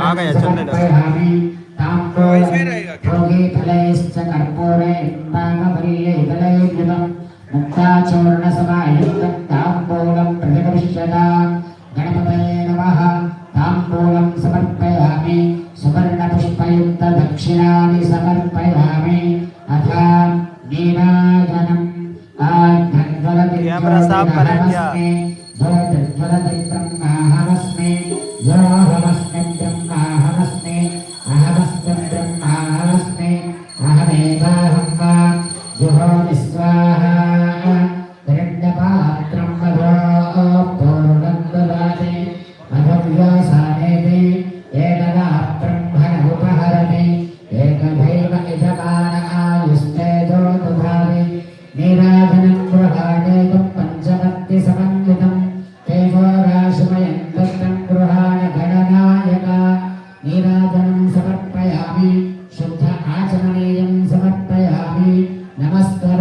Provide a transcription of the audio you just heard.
ఆగయ్య, చందన. సమర్పయామి తాంబూలం భోగిఫలైశ్చ కర్పూరే పాకపల్లీఫలైర్యుతం ముక్తాచూర్ణసమాయుక్తం తాంబూలం ప్రతిగమిష్యతాం గణపతయే నమః తాంబూలం సమర్పయామి ब्रह्मास्मे अहमेवाहं वा जुहोमि स्वाहा समर्पयामि शुद्ध आचमणीयं समर्पयामि नमस्कार